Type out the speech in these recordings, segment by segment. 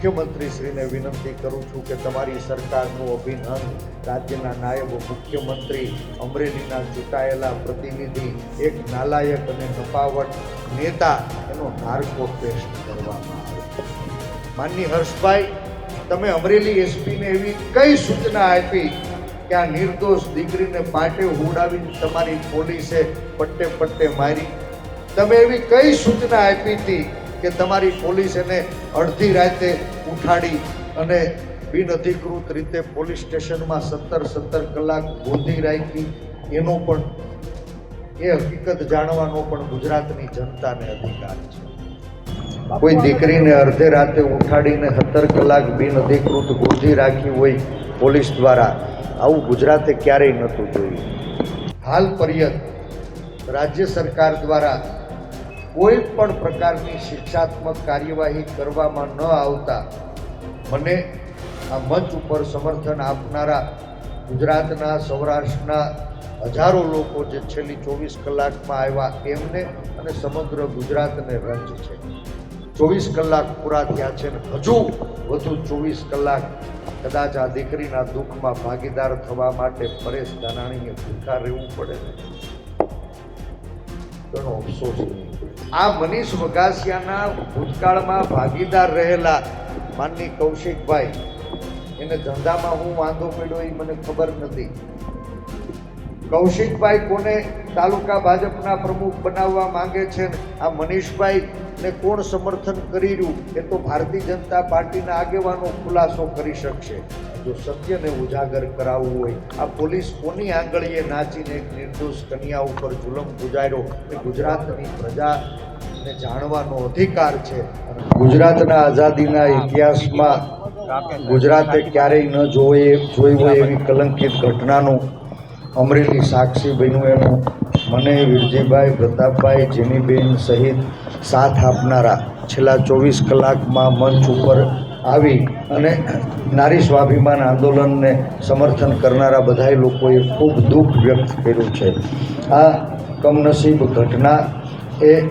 મુખ્યમંત્રીશ્રીને વિનંતી કરું છું કે તમારી સરકારનું અભિનંદ રાજ્યના નાયબ મુખ્યમંત્રી અમરેલીના ચૂંટાયેલા પ્રતિનિધિ, એક નાલાયક અને નપાવટ નેતા, એનો નાર્કો ટેસ્ટ કરવામાં આવે માનની હર્ષભાઈ, તમે અમરેલી એસપીને એવી કઈ સૂચના આપી કે આ નિર્દોષ દીકરીને પાટે હુડાવીને તમારી પોલીસે પટ્ટે પટ્ટે મારી? તમે એવી કઈ સૂચના આપી હતી કે તમારી પોલીસ એને અડધી રાતે ઉઠાડી અને બિનઅધિકૃત રીતે પોલીસ સ્ટેશનમાં સત્તર સત્તર કલાક ગોંધી રાખી. એનો પણ એ હકીકત જાણવાનો પણ ગુજરાતની જનતાને અધિકાર છે. કોઈ દીકરીને અડધે રાતે ઉઠાડીને સત્તર કલાક બિનઅધિકૃત ગોંધી રાખી હોય પોલીસ દ્વારા આવું ગુજરાતે ક્યારેય નહોતું જોયું. હાલ પર્યંત રાજ્ય સરકાર દ્વારા કોઈ પણ પ્રકારની શિક્ષાત્મક કાર્યવાહી કરવામાં ન આવતા મને આ મંચ ઉપર સમર્થન આપનારા ગુજરાતના, સૌરાષ્ટ્રના હજારો લોકો જે છેલ્લી ચોવીસ કલાકમાં આવ્યા, એમને અને સમગ્ર ગુજરાતને રંજ છે. ચોવીસ કલાક પૂરા થયા છે ને હજુ વધુ ચોવીસ કલાક કદાચ આ દીકરીના દુઃખમાં ભાગીદાર થવા માટે પરેશ દાનાણીએ ભૂખા રહેવું પડે. ઘણો અફસોસ નહીં. આ મનીષ વગાસિયાના ભૂતકાળમાં ભાગીદાર રહેલા માનની કૌશિકભાઈ. એને ધંધામાં હું વાંધો પડ્યો એ મને ખબર નથી. કૌશિકભાઈ કોને તાલુકા ભાજપના પ્રમુખ બનાવવા માંગે છે આ મનીષભાઈ ને કોણ સમર્થન કરી રહ્યું એ તો ભારતીય જનતા પાર્ટીના આગેવાનો ખુલાસો કરી શકશે. જો સત્યને ઉજાગર કરાવવું હોય, આ પોલીસ કોની આંગળીએ નાચીને એક નિર્દોષ કન્યા ઉપર જુલમ ગુજાર્યો એ ગુજરાતની પ્રજાને જાણવાનો અધિકાર છે? ગુજરાતના આઝાદીના ઇતિહાસમાં ગુજરાતે ક્યારેય ન જોઈએ જોઈ હોય એવી કલંકિત ઘટનાનું, અમરેલી સાક્ષી બન્યું એનું, મને વિરજીભાઈ પ્રતાપભાઈ જેનીબેન સહિત સાથ આપનારા છેલ્લા ચોવીસ કલાકમાં મંચ ઉપર આવી અને નારી સ્વાભિમાન આંદોલનને સમર્થન કરનારા બધા લોકોએ ખૂબ દુઃખ વ્યક્ત કર્યું છે. આ કમનસીબ ઘટના એ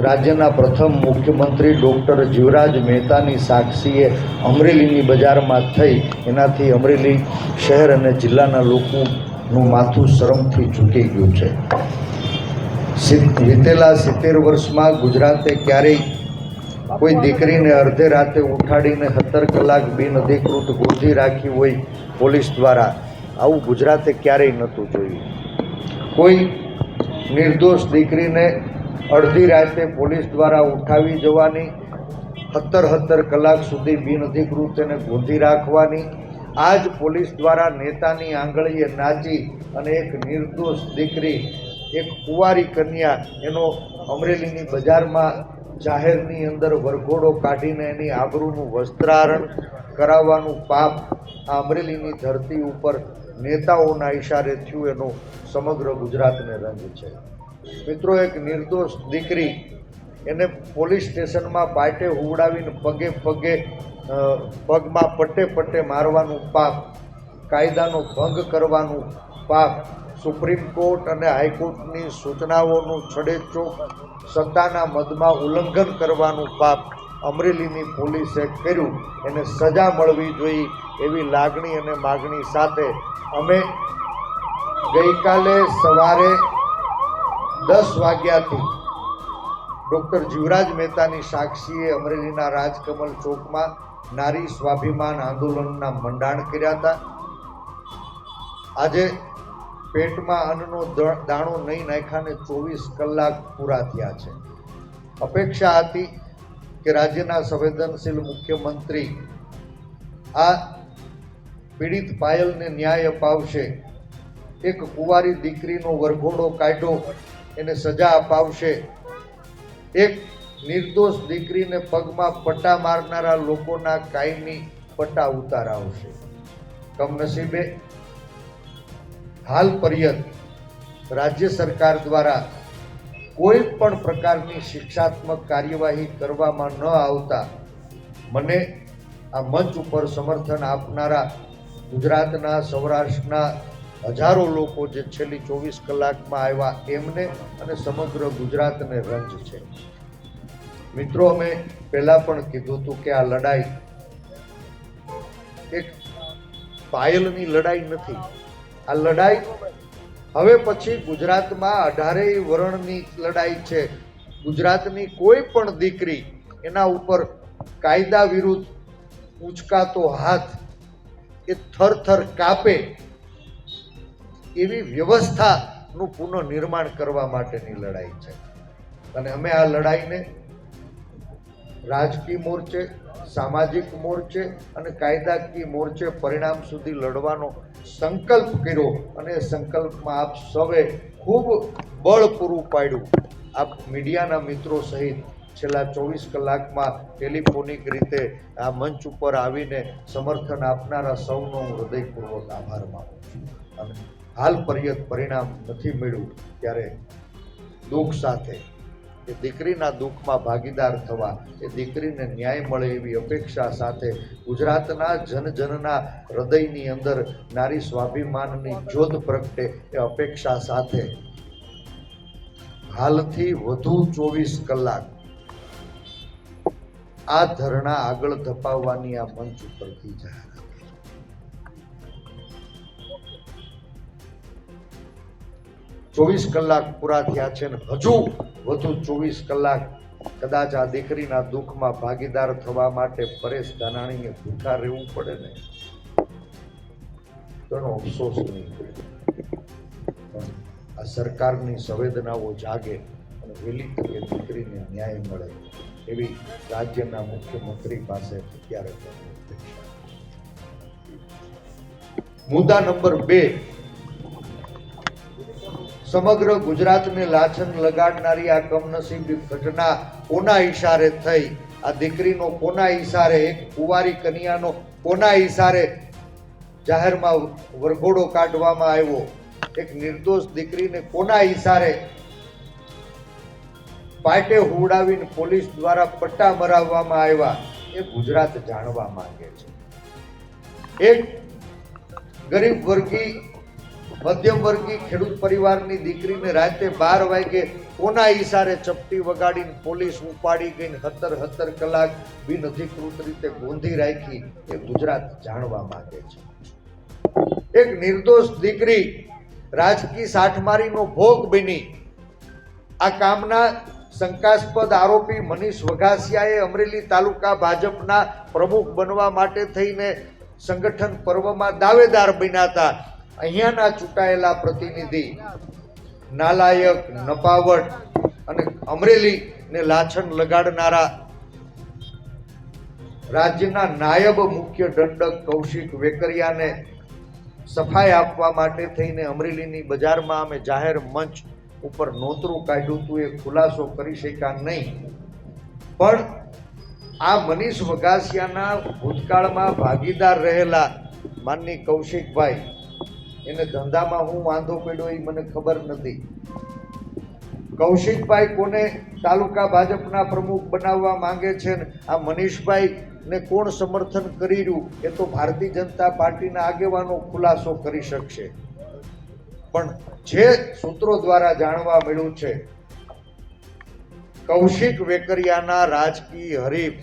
રાજ્યના પ્રથમ મુખ્યમંત્રી ડૉક્ટર જીવરાજ મહેતાની સાક્ષીએ અમરેલીની બજારમાં થઈ. એનાથી અમરેલી શહેર અને જિલ્લાના લોકોનું માથું શરમથી ચૂકી ગયું છે. વીતેલા સિત્તેર વર્ષમાં ગુજરાતે ક્યારેય કોઈ દીકરીને અડધે રાતે ઉઠાડીને સત્તર કલાક બિનઅધિકૃત ગોધી રાખી હોય પોલીસ દ્વારા, આવું ગુજરાતે ક્યારેય નહોતું જોયું. કોઈ નિર્દોષ દીકરીને અડધી રાતે પોલીસ દ્વારા ઉઠાવી જવાની, સત્તર સત્તર કલાક સુધી બિનઅધિકૃત એને ગોધી રાખવાની આ જ પોલીસ દ્વારા નેતાની આંગળીએ નાચી અને એક નિર્દોષ દીકરી, એક કુંવારી કન્યા એનો અમરેલીની બજારમાં જાહેરની અંદર વરઘોડો કાઢીને એની આબરૂનું વસ્ત્રારણ કરાવવાનું પાપ આ અમરેલીની ધરતી ઉપર નેતાઓના ઈશારે થયું એનો સમગ્ર ગુજરાતને રંગ છે. મિત્રો, એક નિર્દોષ દીકરી એને પોલીસ સ્ટેશનમાં પાટે હુવડાવીને પગે પગે પગમાં પટ્ટે પટ્ટે મારવાનું પાપ, કાયદાનો ભંગ કરવાનું પાપ સુપ્રીમ કોર્ટ અને હાઈકોર્ટની સૂચનાઓનું છડેચોક સત્તાના મદમાં ઉલ્લંઘન કરવાનું પાપ અમરેલીની પોલીસે કર્યું. એને સજા મળવી જોઈએ એવી લાગણી અને માગણી સાથે અમે ગઈકાલે સવારે દસ વાગ્યાથી ડૉક્ટર જીવરાજ મહેતાની સાક્ષીએ અમરેલીના રાજકમલ ચોકમાં નારી સ્વાભિમાન આંદોલનના મંડાણ કર્યા હતા. આજે પેટમાં અન્નનો દાણો નહીં નાખ્યાને ચોવીસ કલાક પૂરા થયા છે. અપેક્ષા હતી કે રાજ્યના સંવેદનશીલ મુખ્યમંત્રી આ પીડિત પાયલને ન્યાય અપાવશે. એક કુંવારી દીકરીનો વરઘોડો કાઢ્યો એને સજા અપાવશે. એક નિર્દોષ દીકરીને પગમાં પટ્ટા મારનારા લોકોના કાયમી પટ્ટા ઉતારાવશે. કમનસીબે હાલ પર્યંત રાજ્ય સરકાર દ્વારા કોઈ પણ પ્રકારની શિક્ષાત્મક કાર્યવાહી કરવામાં ન આવતા મને આ મંચ ઉપર સમર્થન આપનારા ગુજરાતના, સૌરાષ્ટ્રના હજારો લોકો જે છેલ્લી ચોવીસ કલાકમાં આવ્યા, એમને અને સમગ્ર ગુજરાતને રંજ છે. મિત્રો, અમે પહેલાં પણ કીધું હતું કે આ લડાઈ એક પાયલની લડાઈ નથી. આ લડાઈ હવે પછી ગુજરાતમાં અઢારેય વર્ણની લડાઈ છે. ગુજરાતની કોઈ પણ દીકરી એના ઉપર કાયદા વિરુદ્ધ ઉંચકાતો હાથ એ થરથર કાપે એવી વ્યવસ્થાનું પુનઃનિર્માણ કરવા માટેની લડાઈ છે. અને અમે આ લડાઈને રાજકીય મોરચે, સામાજિક મોરચે અને કાયદાકીય મોરચે પરિણામ સુધી લડવાનો સંકલ્પ કર્યો અને સંકલ્પમાં આપ સૌએ ખૂબ બળ પૂરું પાડ્યું. આપ મીડિયાના મિત્રો સહિત છેલ્લા ચોવીસ કલાકમાં ટેલિફોનિક રીતે આ મંચ ઉપર આવીને સમર્થન આપનારા સૌનો હું હૃદયપૂર્વક આભાર માનું છું અને હાલ પર્યત પરિણામ નથી મળ્યું ત્યારે દુઃખ સાથે એ દીકરીના દુઃખમાં ભાગીદાર થવા એ દીકરીને ન્યાય મળે એવી અપેક્ષા સાથે ગુજરાતના જનજનના હૃદયની અંદર નારી સ્વાભિમાનની જોત પ્રગટે એ અપેક્ષા સાથે. હાલથી વધુ ચોવીસ કલાક આ ધરણા આગળ ધપાવવાની આ મંચ ઉપરથી જાહેરાત ચોવીસ કલાક પૂરા થયા છે ને હજુ વધુ ચોવીસ કલાક કદાચ આ દીકરીના દુઃખમાં ભાગીદાર થવા માટે પરેશ ધાનાણીએ ભૂખા રહેવું પડે ને ઘણો અફસોસ નહીં. પણ આ સરકારની સંવેદનાઓ જાગે અને વહેલી તકે દીકરીને ન્યાય મળે એવી રાજ્યના મુખ્યમંત્રી પાસે અત્યારે મુદ્દા નંબર બે સમગ્ર ગુજરાતને લાછન લગાડનારી આ કમનસીબી ઘટના કોના ઈશારે થઈ? આ દીકરીનો કોના ઈશારે? એક કુંવારી કન્યાનો કોના ઈશારે જાહેરમાં વરઘોડો કાઢવામાં આવ્યો? એક નિર્દોષ દીકરીને કોના ઈશારે? પાટે હુવડાવીને પોલીસ દ્વારા પટ્ટા મરાવવામાં આવ્યા. એ ગુજરાત જાણવા માંગે છે. એક ગરીબ વર્ગી મધ્યમ વર્ગી ખેડૂત પરિવારની દીકરીને રાતે બાર વાગે કોના ઈશારે ચપટી વગાડીને પોલીસ ઉપાડી ગઈને હતર હતર કલાક બિન અધિકૃત રીતે ગોંધી રાખી એ ગુજરાત જાણવા માંગે છે. એક નિર્દોષ દીકરી રાજકીય સાઠમારીનો ભોગ બની. આ કામના શંકાસ્પદ આરોપી મનીષ વઘાસિયાએ અમરેલી તાલુકા ભાજપના પ્રમુખ બનવા માટે થઈને સંગઠન પર્વમાં દાવેદાર બન્યા હતા. અહીંયાના ચૂંટાયેલા પ્રતિનિધિ, નાલાયક, નપાવટ અને અમરેલીને લાછન લગાડનારા રાજ્યના નાયબ મુખ્ય દંડક કૌશિક વેકરિયાને સફાઈ આપવા માટે થઈને અમરેલીની બજારમાં અમે જાહેર મંચ ઉપર નોતરું કાઢ્યું હતું, એ ખુલાસો કરી શક્યા નહીં. પણ આ મનીષ વગાસિયાના ભૂતકાળમાં ભાગીદાર રહેલા માનની કૌશિકભાઈ એને ધંધામાં હું વાંધો પડ્યો એ મને ખબર નથી. કૌશિકભાઈ કોને તાલુકા ભાજપના પ્રમુખ બનાવવા માંગે છે આ મનીષભાઈ ને કોણ સમર્થન કરી રહ્યું એ તો ભારતીય જનતા પાર્ટીના આગેવાનો ખુલાસો કરી શકશે. પણ જે સૂત્રો દ્વારા જાણવા મળ્યું છે, કૌશિક વેકરિયાના રાજકીય હરીફ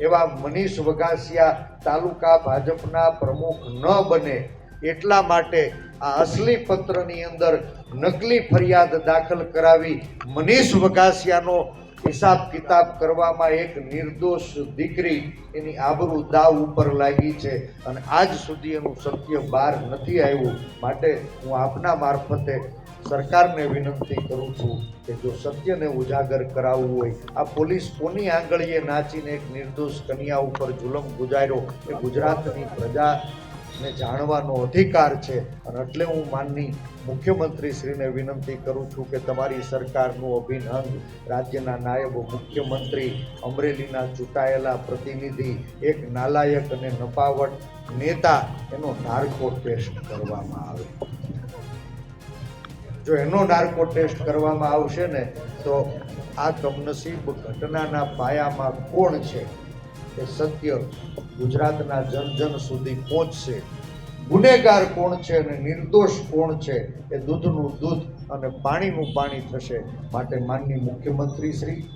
એવા મનીષ વઘાસિયા તાલુકા ભાજપના પ્રમુખ ન બને. એટલા માટે આ અસલી પત્રની અંદર નકલી ફરિયાદ દાખલ કરાવી મનીષ વઘાસિયાનો હિસાબ કિતાબ કરવામાં એક નિર્દોષ દીકરી એની આબરૂ દાવ ઉપર લાગી છે અને આજ સુધી એનું સત્ય બહાર નથી આવ્યું. માટે હું આપના મારફતે સરકારને વિનંતી કરું છું કે જો સત્યને ઉજાગર કરાવવું હોય, આ પોલીસ કોની આંગળીએ નાચીને એક નિર્દોષ કન્યા ઉપર જુલમ ગુજાર્યો? એ ગુજરાતની પ્રજાને જાણવાનો અધિકાર છે. અને એટલે હું માનની મુખ્યમંત્રી શ્રીને વિનંતી કરું છું કે તમારી સરકારનું અભિન્ન અંગ રાજ્યના નાયબ મુખ્યમંત્રી અમરેલીના ચૂંટાયેલા પ્રતિનિધિ, એક નાલાયક અને નપાવટ નેતા, એનો નાર્કો ટેસ્ટ કરવામાં આવે. જો એનો નાર્કો ટેસ્ટ કરવામાં આવશે ને, તો આ કમનસીબ ઘટનાના પાયામાં કોણ છે? એ સત્ય ગુજરાતના જન જન સુધી પહોંચશે. ગુનેગાર કોણ છે અને નિર્દોષ કોણ છે એ દૂધનું દૂધ અને પાણીનું પાણી થશે માટે માનની મુખ્યમંત્રી શ્રી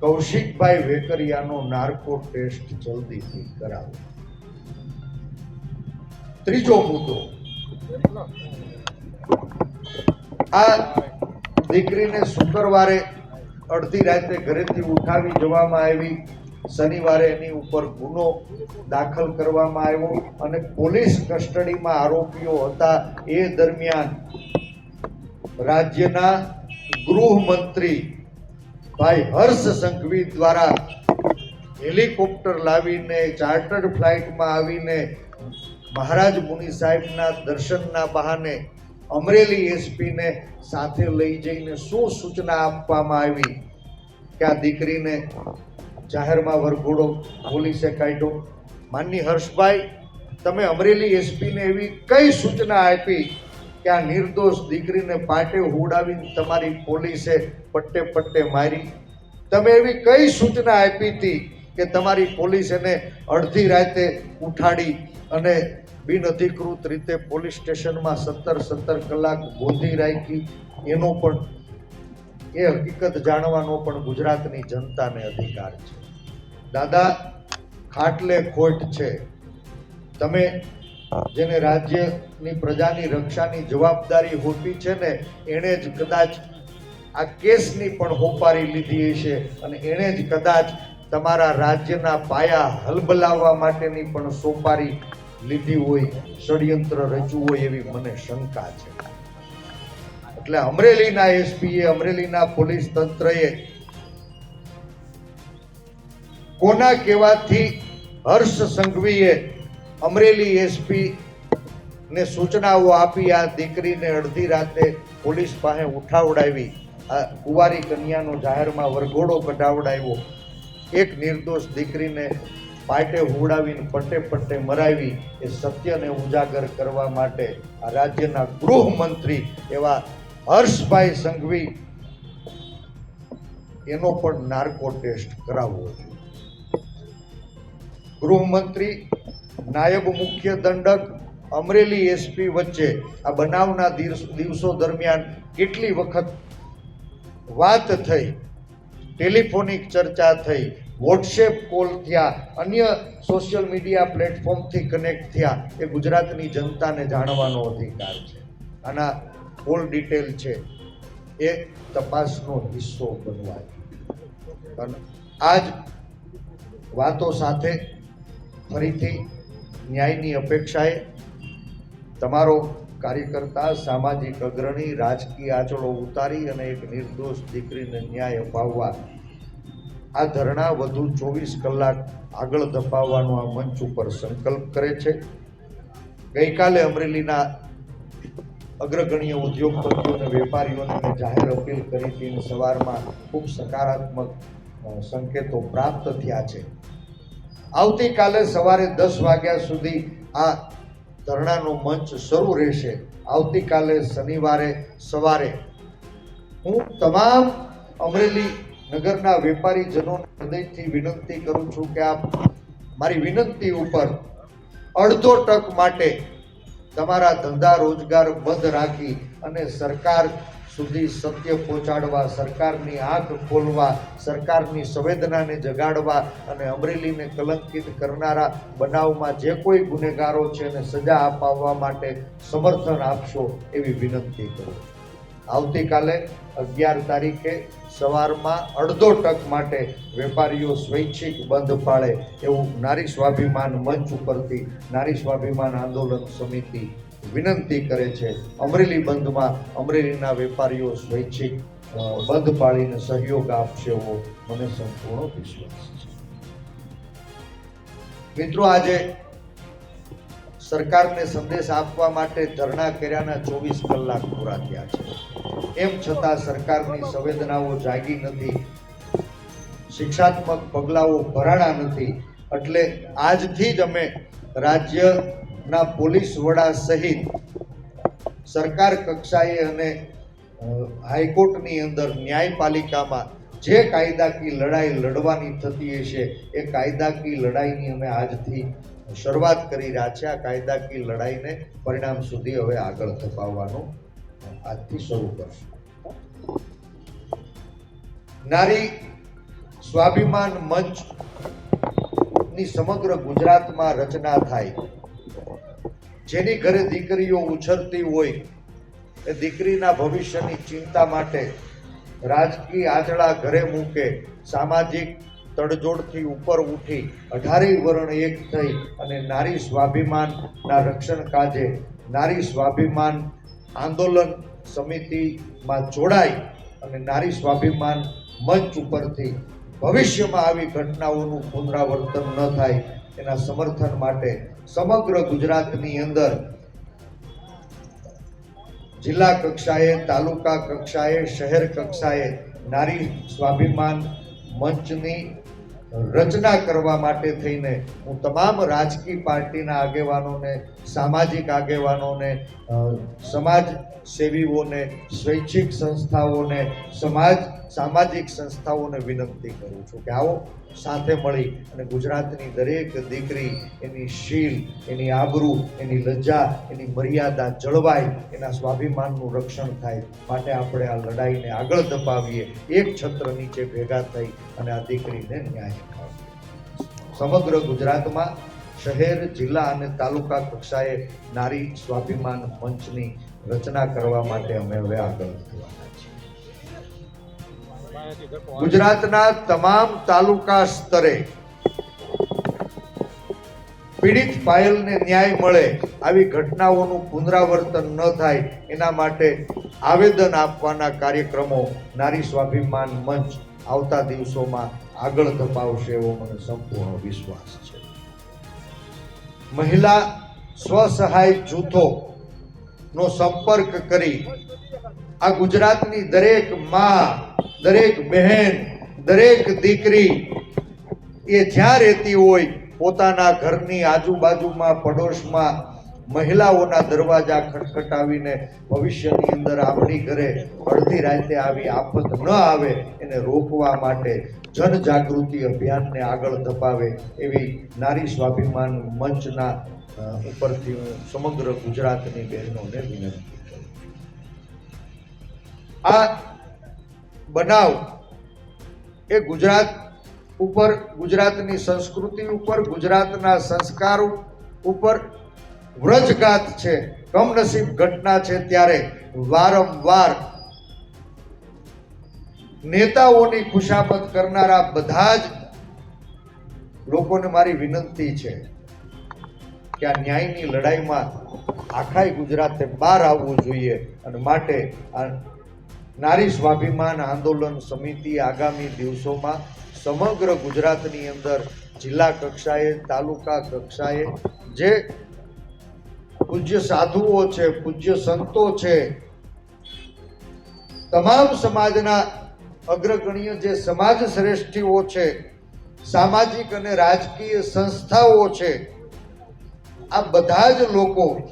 કૌશિકભાઈ વેકરિયાનો નાર્કો ટેસ્ટ જલ્દીથી કરાવો. ત્રીજો મુદ્દો. આ દીકરીને શુક્રવારે અડધી રાતે ઘરેથી ઉઠાવી જવામાં આવી. શનિવારે એની ઉપર ગુનો દાખલ કરવામાં આવ્યો અને પોલીસ કસ્ટડીમાં આરોપીઓ હતા. એ દરમિયાન રાજ્યના ગૃહમંત્રી ભાઈ હર્ષ સંઘવી દ્વારા હેલિકોપ્ટર લાવીને ચાર્ટર્ડ ફ્લાઇટમાં આવીને મહારાજ મુનિ સાહેબના દર્શનના બહાને અમરેલી એસપીને સાથે લઈ જઈને શું સૂચના આપવામાં આવી? કે આ દીકરીને જાહેરમાં વરઘોડો પોલીસે કાઢ્યો. માનની હર્ષભાઈ, તમે અમરેલી એસપીને એવી કઈ સૂચના આપી કે આ નિર્દોષ દીકરીને પાટે ઉડાવી તમારી પોલીસે પટ્ટે પટ્ટે મારી? તમે એવી કઈ સૂચના આપી હતી કે તમારી પોલીસ એને અડધી રાતે ઉઠાડી અને બિનઅધિકૃત રીતે પોલીસ સ્ટેશનમાં સત્તર સત્તર કલાક ગોંધી રાખી? એનો પણ એ હકીકત જાણવાનો પણ ગુજરાતની જનતાને અધિકાર છે. દાદા, ખાટલે ખોટ છે. તમે જેને રાજ્યની પ્રજાની રક્ષાની જવાબદારી હોતી છે ને, એણે જ કદાચ આ કેસની પણ હોપારી લીધી હશે અને એણે જ કદાચ તમારા રાજ્યના પાયા હલબલાવવા માટેની પણ સોપારી લીધી હોય, ષડયંત્ર રચ્યું હોય એવી મને શંકા છે. એટલે અમરેલીના એસપીએ, અમરેલીના પોલીસ તંત્રએ કોના કહેવાથી હર્ષ સંઘવીએ અમરેલી એસપી ને સૂચનાઓ આપી, આ દીકરીને અડધી રાતે પોલીસ પાસે ઉઠાવડાવી, આ કુંવારી કન્યાનો જાહેરમાં વરઘોડો કઢાવડાવ્યો. એક નિર્દોષ દીકરીને પાટે હુડાવીને પટ્ટે પટ્ટે મરાવી, એ સત્યને ઉજાગર કરવા માટે આ રાજ્યના ગૃહમંત્રી એવા હર્ષભાઈ સંઘવી એનો પણ નાર્કો ટેસ્ટ કરાવવો જોઈએ ગૃહમંત્રી, નાયબ મુખ્ય દંડક, અમરેલી એસપી વચ્ચે આ બનાવના દિવસો દરમિયાન કેટલી વખત વાત થઈ, ટેલિફોનિક ચર્ચા થઈ, વોટ્સએપ કોલ થયા, અન્ય સોશિયલ મીડિયા પ્લેટફોર્મથી કનેક્ટ થયા, એ ગુજરાતની જનતાને જાણવાનો અધિકાર છે. આના કોલ ડિટેલ છે, એ તપાસનો હિસ્સો બનવાય. અને આ જ વાતો સાથે ફરીથી ન્યાયની અપેક્ષાએ તમારો કાર્યકર્તા, સામાજિક અગ્રણી, રાજકીય આંચળો ઉતારી અને એક નિર્દોષ દીકરીને ન્યાય અપાવવા, આ ધરણા વધુ ચોવીસ કલાક આગળ ધપાવવાનો આ મંચ ઉપર સંકલ્પ કરે છે. ગઈકાલે અમરેલીના અગ્રગણ્ય ઉદ્યોગપતિઓ અને વેપારીઓને જાહેર અપીલ કરી હતી સવારમાં ખૂબ સકારાત્મક સંકેતો પ્રાપ્ત થયા છે. આવતીકાલે સવારે દસ વાગ્યા સુધી આ ધરણાનો મંચ શરૂ રહેશે. આવતીકાલે શનિવારે સવારે હું તમામ અમરેલી નગરના વેપારીજનો હૃદયથી વિનંતી કરું છું કે આપ મારી વિનંતી ઉપર અડધો ટક માટે તમારા ધંધા રોજગાર બંધ રાખી અને સરકાર સુધી સત્ય પહોંચાડવા, સરકારની આંખ ખોલવા, સરકારની સંવેદનાને જગાડવા અને અમરેલીને કલંકિત કરનારા બનાવમાં જે કોઈ ગુનેગારો છે એને સજા અપાવવા માટે સમર્થન આપશો એવી વિનંતી કરું. આવતીકાલે અગિયાર તારીખે સવારમાં અડધો ટક માટે વેપારીઓ સ્વૈચ્છિક બંધ પાળે એવું નારી સ્વાભિમાન મંચ ઉપરથી નારી સ્વાભિમાન આંદોલન સમિતિ વિનંતી કરે છે. અમરેલી બંધમાં અમરેલીના વેપારીઓ સ્વૈચ્છિક બંધ પાળીને સહયોગ આપશે એવો મને સંપૂર્ણ વિશ્વાસ છે. મિત્રો, આજે સરકારને સંદેશ આપવા માટે ધરણા કર્યાના ચોવીસ કલાક પૂરા થયા છે. એમ છતાં સરકારની સંવેદનાઓ જાગી નથી. શિક્ષાત્મક પગલાઓ ભરાણા નથી. એટલે આજથી જ અમે રાજ્યના પોલીસ વડા સહિત સરકાર કક્ષાએ અને હાઈકોર્ટની અંદર ન્યાયપાલિકામાં જે કાયદાકીય લડાઈ લડવાની થતી હશે, એ કાયદાકીય લડાઈની અમે આજથી શરૂઆત કરી રહ્યા છે આ કાયદાકીય લડાઈને પરિણામ સુધી હવે આગળ ધપાવવાનું આજથી શરૂ કરશું. નારી સ્વાભિમાન મંચની સમગ્ર ગુજરાતમાં રચના થાય. જેની ઘરે દીકરીઓ ઉછરતી હોય એ દીકરીના ભવિષ્યની ચિંતા માટે રાજકીય આંચળા ઘરે મૂકે, સામાજિક તડજોડથી ઉપર ઉઠી અઢારેય વર્ણ એક થઈ અને નારી સ્વાભિમાનના રક્ષણ કાજે નારી સ્વાભિમાન આંદોલન સમિતિમાં જોડાઈ અને નારી સ્વાભિમાન મંચ ઉપરથી ભવિષ્યમાં આવી ઘટનાઓનું પુનરાવર્તન ન થાય એના સમર્થન માટે સમગ્ર ગુજરાતની અંદર જિલ્લા કક્ષાએ, તાલુકા કક્ષાએ, શહેર કક્ષાએ નારી સ્વાભિમાન મંચની રચના કરવા માટે થઈને હું તમામ રાજકીય પાર્ટીના આગેવાનોને સામાજિક આગેવાનોને સમાજ સેવીઓને, સ્વૈચ્છિક સંસ્થાઓને, સમાજ, સામાજિક સંસ્થાઓને વિનંતી કરું છું કે આવો સાથે મળી અને ગુજરાતની દરેક દીકરી એની શીલ, એની આબરૂ, એની લજ્જા, એની મર્યાદા જળવાય, એના સ્વાભિમાનનું રક્ષણ થાય માટે આપણે આ લડાઈને આગળ ધપાવીએ. એક છત્ર નીચે ભેગા થઈ અને આ દીકરીને ન્યાય સમગ્ર ગુજરાતમાં શહેર, જિલ્લા અને તાલુકા કક્ષાએ નારી સ્વાભિમાન મંચની રચના કરવા માટે અમે હવે આગળ ગુજરાતના તમામ તાલુકા સ્તરે પીડિત પાયલને ન્યાય મળે આવી ઘટનાઓનું પુનરાવર્તન ન થાય એના માટે આવેદન આપવાના કાર્યક્રમો નારી સ્વાભિમાન મંચ આવતા દિવસોમાં આગળ ધપાવશે એવો મને સંપૂર્ણ વિશ્વાસ છે. મહિલા સ્વસહાય જૂથો નો સંપર્ક કરી આ ગુજરાતની દરેકમાં, દરેક બહેન, દરેક દીકરી એ જ્યાં રહેતી હોય પોતાના ઘરની આજુબાજુમાં, પડોશમાં મહિલાઓના દરવાજા ખટખટાવીને ભવિષ્યની અંદર આપણી ઘરે અડધી રાતે આવી આફત ન આવે, એને રોકવા માટે જનજાગૃતિ અભિયાનને આગળ ધપાવે એવી નારી સ્વાભિમાન મંચના ઉપરથી હું સમગ્ર ગુજરાતની બહેનોને વિનંતી કરું આ બનાવ એ ગુજરાત ઉપર, ગુજરાતની સંસ્કૃતિ ઉપર, ગુજરાતના સંસ્કારો ઉપર વ્રજગાત છે, કમનસીબ ઘટના છે ત્યારે વારંવાર નેતાઓની ખુશામત કરનારા બધા જ લોકોને મારી વિનંતી છે કે આ ન્યાયની લડાઈમાં આખાય ગુજરાતે બહાર આવવું જોઈએ અને માટે આ નારી સ્વાભિમાન આંદોલન સમિતિ આગામી દિવસોમાં સમગ્ર ગુજરાતની અંદર જિલ્લા કક્ષાએ, તાલુકા કક્ષાએ જે પૂજ્ય સાધુઓ છે, પૂજ્ય સંતો છે. તમામ સમાજના અગ્રગણ્ય જે સમાજ શ્રેષ્ઠીઓ છે, સામાજિક અને રાજકીય સંસ્થાઓ છે, આ બધા જ લોકો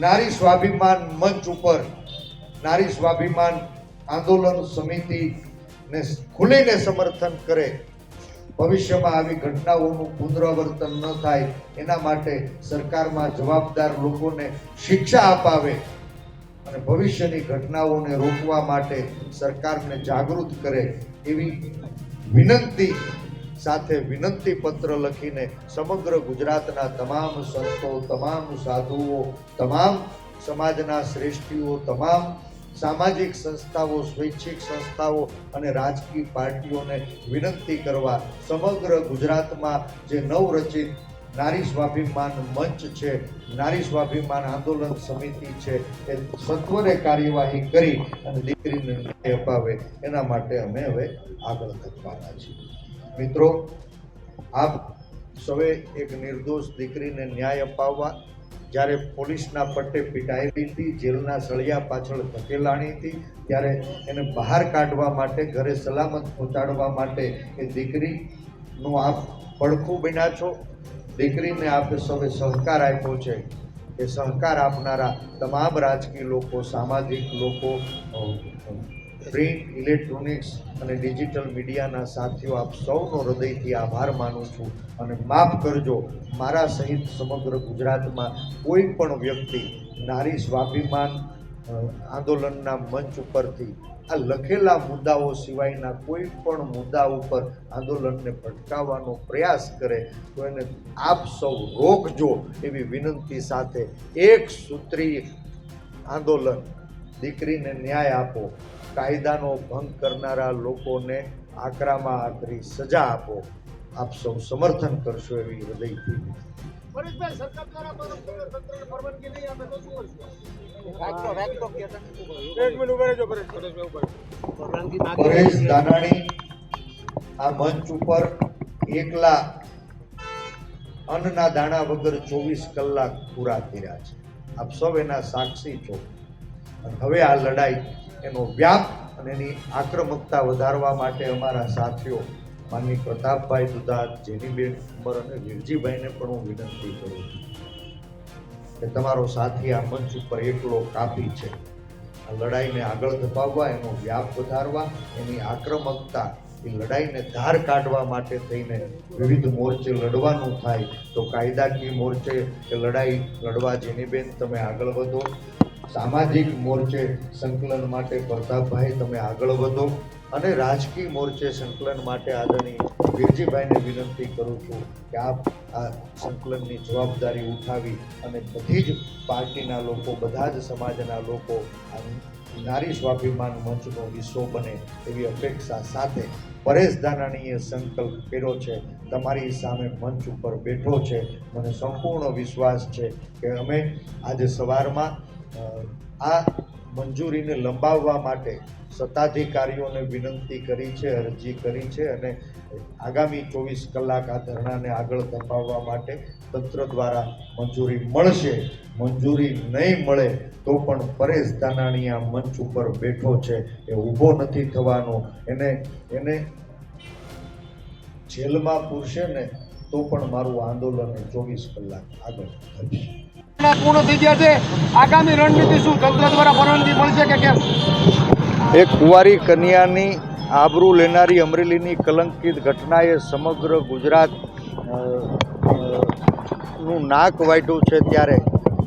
નારી સ્વાભિમાન મંચ ઉપર, નારી સ્વાભિમાન આંદોલન સમિતિને ખુલીને સમર્થન કરે. ભવિષ્યમાં આવી ઘટનાઓનું પુનરાવર્તન ન થાય, એના માટે સરકારમાં જવાબદાર લોકોને શિક્ષા અપાવે અને ભવિષ્યની ઘટનાઓને રોકવા માટે સરકારને જાગૃત કરે એવી વિનંતી સાથે વિનંતી પત્ર લખીને સમગ્ર ગુજરાતના તમામ સંતો, તમામ સાધુઓ, તમામ સમાજના શ્રેષ્ઠીઓ, તમામ સામાજિક સંસ્થાઓ, સ્વૈચ્છિક સંસ્થાઓ અને રાજકીય પાર્ટીઓને વિનંતી કરવા સમગ્ર ગુજરાતમાં જે નવરચિત નારી સ્વાભિમાન મંચ છે, નારી સ્વાભિમાન આંદોલન સમિતિ છે, એ સત્વરે કાર્યવાહી કરી અને દીકરીને ન્યાય અપાવે. એના માટે અમે હવે આગળ વધવાના છીએ. મિત્રો, આપ સૌએ એક નિર્દોષ દીકરીને ન્યાય અપાવવા જ્યારે પોલીસના પટ્ટે પીટાયેલી હતી, જેલના સળિયા પાછળ ધકેલાણી હતી, ત્યારે એને બહાર કાઢવા માટે, ઘરે સલામત પહોંચાડવા માટે એ દીકરીનું આપ પડખું બન્યા છો. દીકરીને આપે સૌએ સહકાર આપ્યો છે. એ સહકાર આપનારા તમામ રાજકીય લોકો, સામાજિક લોકો પ્રિન્ટ, ઇલેક્ટ્રોનિક્સ અને ડિજિટલ મીડિયાના સાથીઓ, આપ સૌનો હૃદયથી આભાર માનું છું. અને માફ કરજો, મારા સહિત સમગ્ર ગુજરાતમાં કોઈ પણ વ્યક્તિ નારી સ્વાભિમાન આંદોલનના મંચ ઉપરથી આ લખેલા મુદ્દાઓ સિવાયના કોઈ પણ મુદ્દા ઉપર આંદોલનને ભટકાવવાનો પ્રયાસ કરે, તો એને આપ સૌ રોકજો એવી વિનંતી સાથે એક સૂત્રી આંદોલન દીકરીને ન્યાય આપો. કાયદાનો ભંગ કરનારા લોકોને આકરામાં આકરી સજા આપો. આપ સૌ સમર્થન કરશો એવી હૃદયથી. પરેશ દાનાણી આ મંચ ઉપર એકલા અન્નના દાણા વગર ચોવીસ કલાક પૂરા કર્યા છે. આપ સૌ એના સાક્ષી છો. હવે આ લડાઈ એનો વ્યાપ અને એની આક્રમકતા વધારવા માટે અમારા સાથીઓ, માનની પ્રતાપભાઈ દુધાત જેનીબેન ઉંમર અને વીરજીભાઈને પણ હું વિનંતી કરું છું કે તમારો સાથી આ મંચ ઉપર એકલો કાપી છે. આ લડાઈને આગળ ધપાવવા, એનો વ્યાપ વધારવા, એની આક્રમકતા, એ લડાઈને ધાર કાઢવા માટે થઈને વિવિધ મોરચે લડવાનું થાય, તો કાયદાકીય મોરચે એ લડાઈ લડવા જેની બેન તમે આગળ વધો. સામાજિક મોરચે સંકલન માટે પ્રતાપભાઈ, તમે આગળ વધો. અને રાજકીય મોરચે સંકલન માટે આદરણીય વીરજીભાઈને વિનંતી કરું છું કે આપ આ સંકલનની જવાબદારી ઉઠાવી અને બધી જ પાર્ટીના લોકો, બધા જ સમાજના લોકો નારી સ્વાભિમાન મંચનો હિસ્સો બને એવી અપેક્ષા સાથે પરેશ દાનાણીએ સંકલ્પ કર્યો છે. તમારી સામે મંચ ઉપર બેઠો છે. મને સંપૂર્ણ વિશ્વાસ છે કે અમે આજે સવારમાં આ મંજૂરીને લંબાવવા માટે સત્તાધિકારીઓને વિનંતી કરી છે, અરજી કરી છે અને આગામી ચોવીસ કલાક આ ધરણાને આગળ ધપાવવા માટે તંત્ર દ્વારા મંજૂરી મળશે. મંજૂરી નહીં મળે તો પણ પરેશ દાનાણી આ મંચ ઉપર બેઠો છે. એ ઊભો નથી થવાનો. એને એને જેલમાં પૂરશે ને તો પણ મારું આંદોલન ચોવીસ કલાક આગળ ના આગામી રણનીતિ શું? તંત્ર દ્વારા પરવાનગી મળશે કે કેમ? એક કુંવારી કન્યાની આબરૂ લેનારી અમરેલીની કલંકિત ઘટનાએ સમગ્ર ગુજરાતનું નાક વાઢ્યું છે ત્યારે.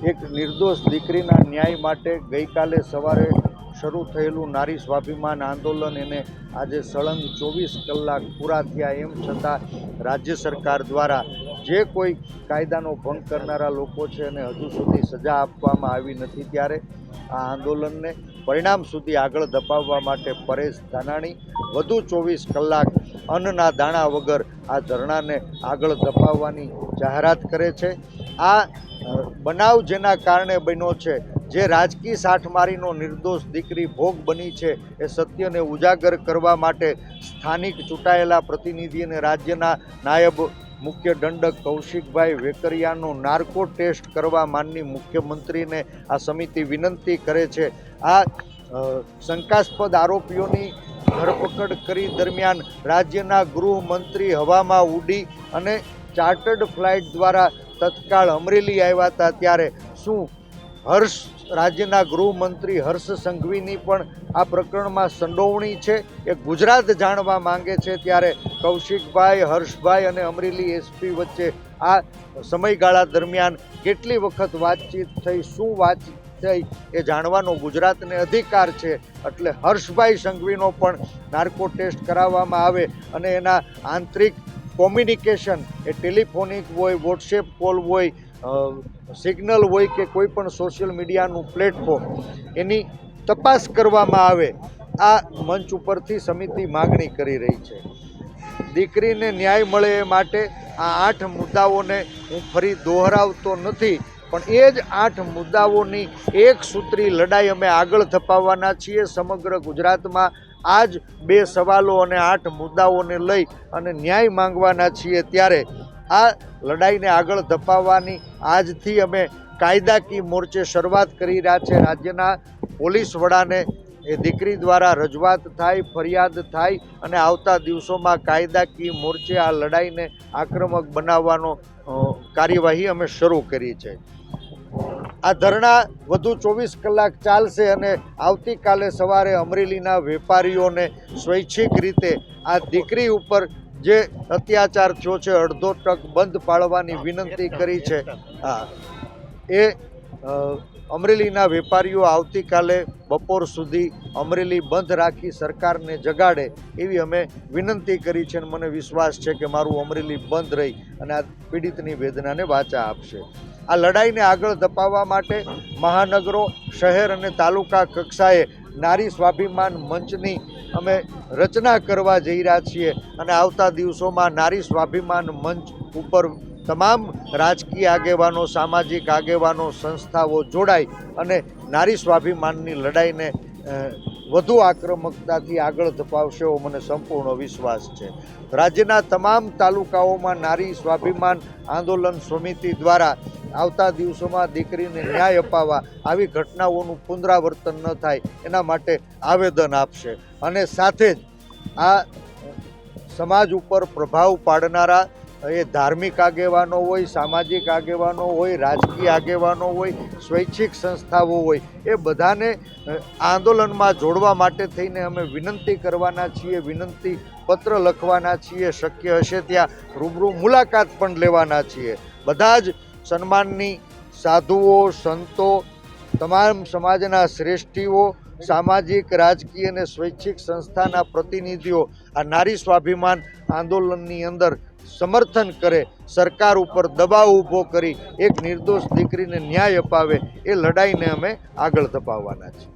એક નિર્દોષ દીકરીના ન્યાય માટે ગઈકાલે સવારે શરૂ થયેલું નારી સ્વાભિમાન આંદોલન એને આજે સળંગ ચોવીસ કલાક પૂરા થયા એમ છતાં રાજ્ય સરકાર દ્વારા જે કોઈ કાયદાનો ભંગ કરનારા લોકો છે એને હજુ સુધી સજા આપવામાં આવી નથી ત્યારે આ આંદોલનને પરિણામ સુધી આગળ ધપાવવા માટે પરેશ ધાનાણી વધુ ચોવીસ કલાક અન્નના દાણા વગર આ ધરણાને આગળ ધપાવવાની જાહેરાત કરે છે. આ બનાવ જેના કારણે બન્યો છે જે રાજકીય સાઠમારીનો નિર્દોષ દીકરી ભોગ બની છે, એ સત્યને ઉજાગર કરવા માટે સ્થાનિક ચૂંટાયેલા પ્રતિનિધિ અને રાજ્યના નાયબ મુખ્ય દંડક કૌશિકભાઈ વેકરિયાનો નાર્કો ટેસ્ટ કરવા માનની મુખ્યમંત્રીને આ સમિતિ વિનંતી કરે છે. આ શંકાસ્પદ આરોપીઓની ધરપકડ કરી દરમિયાન રાજ્યના ગૃહમંત્રી હવામાં ઉડી અને ચાર્ટર્ડ ફ્લાઇટ દ્વારા તત્કાળ અમરેલી આવ્યા હતા ત્યારે શું હર્ષ રાજ્યના ગૃહમંત્રી હર્ષ સંઘવીની પણ આ પ્રકરણમાં સંડોવણી છે. એ ગુજરાત જાણવા માંગે છે ત્યારે કૌશિકભાઈ, હર્ષભાઈ અને અમરેલી એસપી વચ્ચે આ સમયગાળા દરમિયાન કેટલી વખત વાતચીત થઈ, શું વાતચીત થઈ એ જાણવાનો ગુજરાતને અધિકાર છે. એટલે હર્ષભાઈ સંઘવીનો પણ નાર્કો ટેસ્ટ કરાવવામાં આવે અને એના આંતરિક કોમ્યુનિકેશન, એ ટેલિફોનિક હોય, વોટ્સએપ કોલ હોય સિગ્નલ હોય કે કોઈ પણ સોશિયલ મીડિયાનું પ્લેટફોર્મ એની તપાસ કરવામાં આવે, આ મંચ ઉપરથી સમિતિ માગણી કરી રહી છે. દીકરીને ન્યાય મળે એ માટે આ આઠ મુદ્દાઓને હું ફરી દોહરાવતો નથી, પણ એ જ આઠ મુદ્દાઓની એક સૂત્રી લડાઈ અમે આગળ ધપાવવાના છીએ સમગ્ર ગુજરાતમાં. આ જ બે સવાલો અને આઠ મુદ્દાઓને લઈ અને ન્યાય માંગવાના છીએ ત્યારે આ લડાઈને આગળ ધપાવવાની આજથી અમે કાયદાકીય મોરચે શરૂઆત કરી રહ્યા છે. રાજ્યના પોલીસ વડાને એ દીકરી દ્વારા રજૂઆત થાય, ફરિયાદ થાય અને આવતા દિવસોમાં કાયદાકીય મોરચે આ લડાઈને આક્રમક બનાવવાનો કાર્યવાહી અમે શરૂ કરી છે. આ ધરણા વધુ ચોવીસ કલાક ચાલશે અને આવતીકાલે સવારે અમરેલીના વેપારીઓને સ્વૈચ્છિક રીતે આ દીકરી ઉપર જે અત્યાચાર થયો છે, અડધો ટક બંધ પાડવાની વિનંતી કરી છે. હા. એ અમરેલીના વેપારીઓ આવતીકાલે બપોર સુધી અમરેલી બંધ રાખી સરકારને જગાડે એવી અમે વિનંતી કરી છે અને મને વિશ્વાસ છે કે મારું અમરેલી બંધ રહી અને આ પીડિતની વેદનાને વાચા આપશે. આ લડાઈને આગળ ધપાવવા માટે મહાનગરો, શહેર અને તાલુકા કક્ષાએ નારી સ્વાભિમાન મંચની અમે રચના કરવા જઈ રહ્યા છીએ અને આવતા દિવસોમાં નારી સ્વાભિમાન મંચ ઉપર તમામ રાજકીય આગેવાનો, સામાજિક આગેવાનો, સંસ્થાઓ જોડાય અને નારી સ્વાભિમાનની લડાઈને વધુ આક્રમકતાથી આગળ ધપાવશે એવો મને સંપૂર્ણ વિશ્વાસ છે. રાજ્યના તમામ તાલુકાઓમાં નારી સ્વાભિમાન આંદોલન સમિતિ દ્વારા આવતા દિવસોમાં દીકરીને ન્યાય અપાવવા આવી ઘટનાઓનું પુનરાવર્તન ન થાય એના માટે આવેદન આપશે. અને સાથે જ આ સમાજ ઉપર પ્રભાવ પાડનારા એ ધાર્મિક આગેવાનો હોય, સામાજિક આગેવાનો હોય, રાજકીય આગેવાનો હોય, સ્વૈચ્છિક સંસ્થાઓ હોય, એ બધાને આંદોલનમાં જોડવા માટે થઈને અમે વિનંતી કરવાના છીએ, વિનંતી પત્ર લખવાના છીએ, શક્ય હશે ત્યાં રૂબરૂ મુલાકાત પણ લેવાના છીએ. બધા જ સન્માનની સાધુઓ, સંતો, તમામ સમાજના શ્રેષ્ઠીઓ, સામાજિક, રાજકીય અને સ્વૈચ્છિક સંસ્થાના પ્રતિનિધિઓ, આ નારી સ્વાભિમાન આંદોલનની અંદર સમર્થન કરે, સરકાર ઉપર દબાવ ઊભો કરી, એક નિર્દોષ દીકરીને ન્યાય અપાવે, એ લડાઈને અમે આગળ ધપાવવાના છીએ.